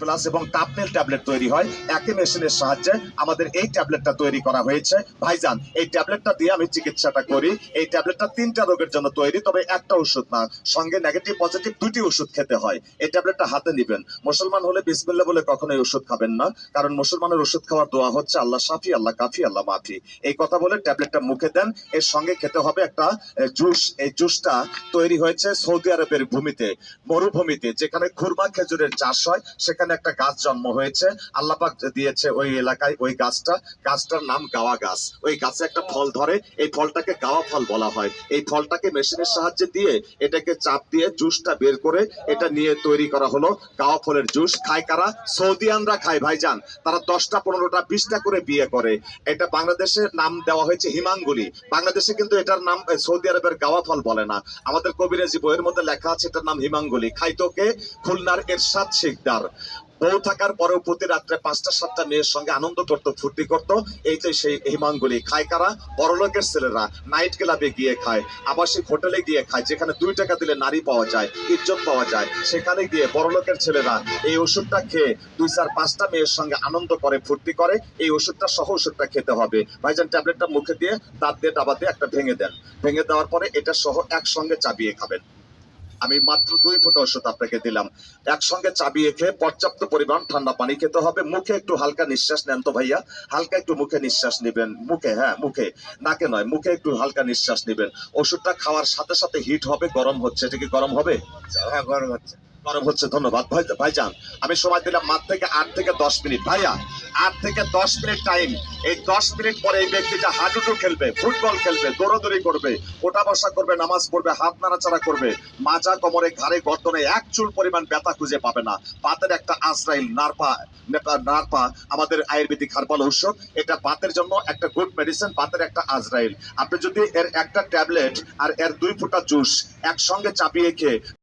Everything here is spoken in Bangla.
প্লাস এবং টাপনেল ট্যাবলেট তৈরি হয়। একই মেশিনের সাহায্যে আমাদের এই ট্যাবলেটটা তৈরি করা হয়েছে। ভাইজান, এই ট্যাবলেটটা দিয়ে আমি চিকিৎসাটা করি। এই ট্যাবলেটটা তিনটা রোগের জন্য তৈরি, তবে একটা ওষুধ না। সঙ্গে নেগেটিভ পজিটিভ দুটি ওষুধ খেতে হয়। এই ট্যাবলেটটা হাতে নেবেন। মুসলমান হলে বিসমিল্লা বলে কখনোই ওষুধ খাবেন না। কারণ মুসলমানের ওষুধ খাওয়ার দোয়া হচ্ছে আল্লাহ সাফি, আল্লাহ কাফি, আল্লাহ মাফি। এই কথা বলে ট্যাবলেটটা মুখে দেন। এর সঙ্গে খেতে হবে একটা জুস। এই জুসটা তৈরি হয়েছে সৌদি আরবের ভূমিতে, মরুভূমিতে, যেখানে খুরমা খেজুরের চাষ হয়, সেখানে একটা গাছ জন্ম হয়েছে। আল্লাপাক দিয়েছে ওই এলাকায় ওই গাছটা। গাছটার নাম গাওয়া গাছ। ওই গাছে একটা ফল ধরে। এই ফলটাকে গাওয়া ফল বলা হয়। এই ফলটাকে মেশিনের সাহায্যে দিয়ে এটাকে চাপ দিয়ে জুসটা বের করে এটা নিয়ে তৈরি করা হলো। গাওয়া ফলের জুস। খায় কারা? সৌদিয়ানরা খায়, ভাইজান। তারা দশটা, পনেরোটা, বিশটা করে বিয়ে করে। এটা বাংলাদেশের নাম দেওয়া হয়েছে হিমাঙ্গুলি। বাংলাদেশে কিন্তু এটার নাম সৌদি আরবের গাওয়া ফল বলে না। আমাদের কবিরাজি বইয়ের মধ্যে লেখা আছে এটার নাম হিমাঙ্গুলি। খাইতোকে খুলনার এরশাদ শিকদার। বউ থাকার পরেও প্রতি রাত্রে পাঁচটা সাতটা মেয়ের সঙ্গে আনন্দ করতো, ফুর্তি করতো। এই যে সেই হিমাঙ্গুলি। খায় কারা? বড়লোকের ছেলেরা। নাইট ক্লাবে গিয়ে খায়, আবাসিক হোটেলে গিয়ে খায়, যেখানে দুই টাকা দিলে নারী পাওয়া যায়, ইজ্জত পাওয়া যায়। সেখানে গিয়ে বড়লোকের ছেলেরা এই ওষুধটা খেয়ে দুই চার পাঁচটা মেয়ের সঙ্গে আনন্দ করে, ফুর্তি করে। এই ওষুধটা সহ ওষুধটা খেতে হবে। ভাইজান, ট্যাবলেটটা মুখে দিয়ে, দাঁত দিয়ে, ডাবা দিয়ে একটা ভেঙে দেন। ভেঙে দেওয়ার পরে এটা সহ একসঙ্গে চাবিয়ে খাবেন। আমি মাত্র দুই ফুট ওষুধ আপনাকে দিলাম। একসঙ্গে চাবি খেয়ে পর্যাপ্ত পরিমাণ ঠান্ডা পানি খেতে হবে। মুখে একটু হালকা নিঃশ্বাস নেন তো ভাইয়া। হালকা একটু মুখে নিঃশ্বাস নেবেন। মুখে হ্যাঁ মুখে। নাকে নয়, মুখে একটু হালকা নিঃশ্বাস নেবেন। ওষুধটা খাওয়ার সাথে সাথে হিট হবে, গরম হচ্ছে। এটা কি গরম হবে? হ্যাঁ গরম হচ্ছে। গরম হচ্ছে, ধন্যবাদ। ভাই ভাইজান আমি সময় দিলাম মাত্র থেকে আট থেকে দশ মিনিট। ভাইয়া, আট থেকে দশ মিনিট টাইম এই দশ মিনিট পরে এই ব্যক্তিটা হাডুডু খেলবে, ফুটবল খেলবে, দৌড়াদৌড়ি করবে, ওটা বসা করবে, নামাজ পড়বে, হাত নাড়াচাড়া করবে, মাজা কোমরে ঘাড়ে গর্দনে এক চুল পরিমাণ ব্যথা খুঁজে পাবে না। পাতের একটা আজরাইল নারপা নারপা, আমাদের আয়ুর্বেদিক হার্বাল ঔষধ, এটা বাতের জন্য একটা গুড মেডিসিন বাতের একটা আজরাইল আপনি যদি এর একটা ট্যাবলেট আর এর দুই ফুটা জুস একসঙ্গে চাপিয়ে খেয়ে